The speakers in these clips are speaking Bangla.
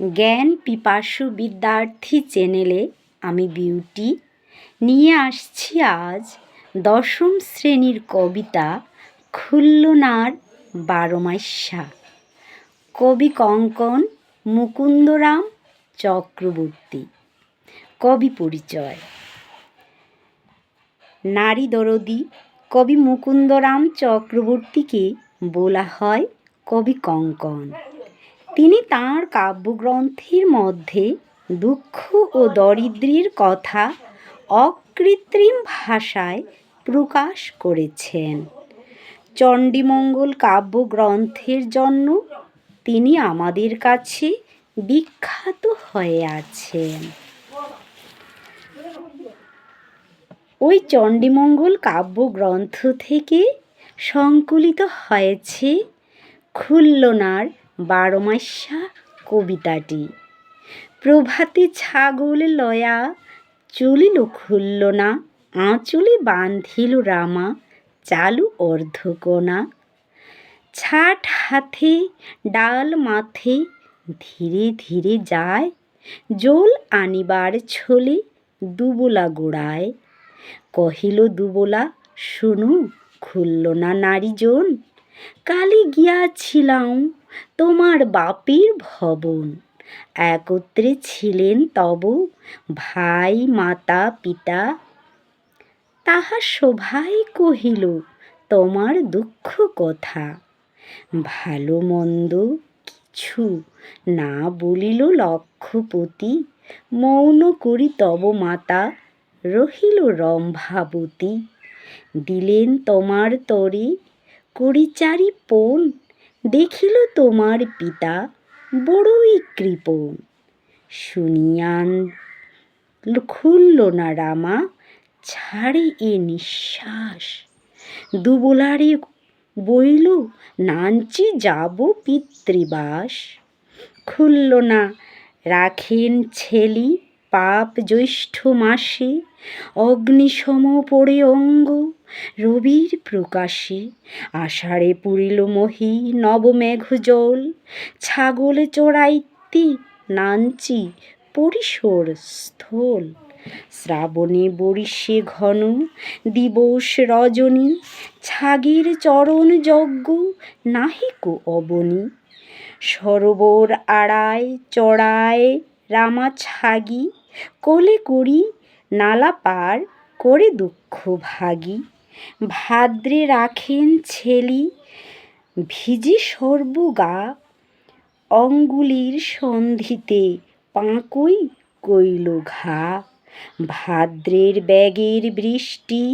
জ্ঞান পিপাসু বিদ্যার্থী চ্যানেলে আমি বিউটি। নিয়ে আসছি আজ দশম শ্রেণির কবিতা খুল্লনার বারোমাস্যা কবি কঙ্কন, মুকুন্দরাম চক্রবর্তী। কবি পরিচয়। নারী দরদি, কবি মুকুন্দরাম চক্রবর্তীকে বলা হয় কবি কঙ্কন। তিনি তাঁর কাব্যগ্রন্থের মধ্যে দুঃখ ও দরিদ্রের কথা অকৃত্রিম ভাষায় প্রকাশ করেছেন। চণ্ডীমঙ্গল কাব্যগ্রন্থের জন্য তিনি আমাদের কাছে বিখ্যাত হয়ে আছেন। ওই চণ্ডীমঙ্গল কাব্যগ্রন্থ থেকে সংকলিত হয়েছে খুল্লনার বারোমাস্যা কবিতাটি। প্রভাতে ছাগল লয়া, চলিল খুল্লনা আঁচলে বান্ধিল রামা, চালু অর্ধকোনা ছাট হাতে, ডাল মাথে, ধীরে ধীরে যায়, জল আনিবার ছলে দুবলা গোড়ায়। কহিল, দুবলা, শুনু খুল্লনা নারীজন? কালে গিয়াছিলাম তোমার বাপের ভবন। একত্রে ছিলেন তব ভাই, মাতা, পিতা। তাহা সভাই কহিল, তোমার দুঃখ কথা। ভালো মন্দ কিছু না বলিল লক্ষপতি। মৌন করি তব মাতা, রহিল রম্ভাবতী। দিলেন তোমার তরে করিচারি পোন দেখিল তোমার পিতা বড়ই কৃপণ। শুনিয়ান খুলল না রামা, ছাড়ে এ নিঃশ্বাস। দুবলারে বইল, নাঞ্চি যাব পিতৃবাস। খুলল না, রাখেন ছেলি পাপ জ্যৈষ্ঠ মাসে অগ্নিসম পড়ে অঙ্গ, রবির প্রকাশে। আষাঢ়ে পুরিল মহি নবমেঘ জল, ছাগল চড়াইতি নাঞ্চি পরিসর স্থল। শ্রাবণে বরিষে ঘন, দিবস রজনী, ছাগির চরণ যজ্ঞ নাহিক অবনী। সরোবর আড়ায় চড়ায় রামা ছাগি কোলে করি, নালা পার করে দুঃখ ভাগি। ভাদ্রে রাখেন ছেলি, ভিজি সর্বগা অঙ্গুলির সন্ধিতে পাঁকুই কইল ঘা। ভাদ্রের ব্যাগের বৃষ্টি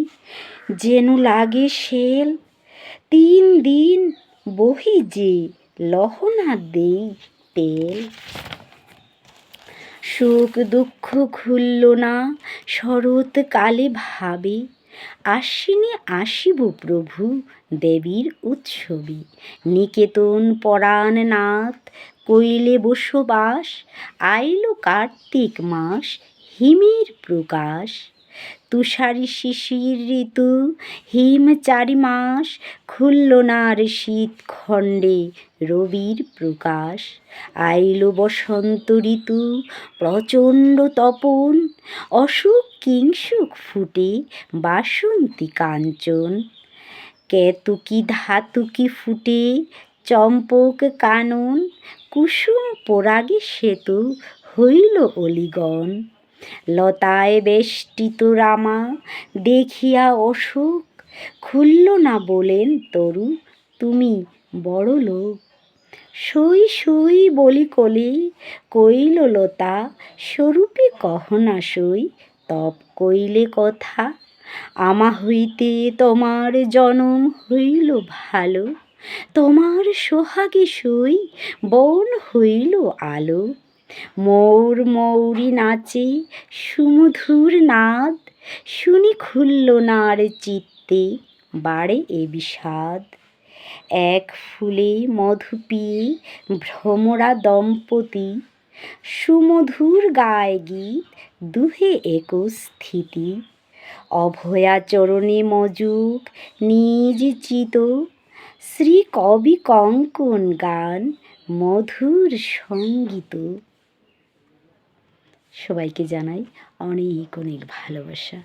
যেন লাগে শেল, তিন দিন বহি যে লহনা দেই তেল। সুখ দুঃখ খুলল না শরৎকালে ভাবে। আশ্বিনে আসিব প্রভু দেবীর উৎসবে। নিকেতন পরাণ নাথ কইলে বসবাস, আইল কার্তিক মাস হিমের প্রকাশ। তুষারি শিশির ঋতু, হিম চারি মাস খুল্লনার শীত খণ্ডে রবির প্রকাশ। আইল বসন্ত ঋতু, প্রচণ্ড তপন, অসুখ কিংসুক ফুটে বাসন্তী কাঞ্চন। কেতুকি ধাতুকি ফুটে চম্পক কানন, কুসুম পরাগে সেতু হইল অলিগণ। লতায় বেষ্টিত রামা, দেখিয়া অশোক, খুলল না বলেন তরু, তুমি বড় লোক। সই সই বলি কলি, কইল লতা, স্বরূপে কহ না সই, তপ কইলে কথা, আমা হইতে তোমার জনম হইল ভালো, তোমার সোহাগে সই, বন হইল আলো। মৌর মৌরি নাচে সুমধুর নাদ, শুনি খুলল নার চিত্তে বাড়ে এ বিষাদ। এক ফুলে মধু পিয়ে ভ্রমরা দম্পতি, সুমধুর গায় গীত দুহে একো স্থিতি। অভয়া চরণে মজুক নিজ চিত, শ্রী কবি কঙ্কন গান মধুর সংগীত। সবাইকে জানাই অনেক অনেক ভালোবাসা।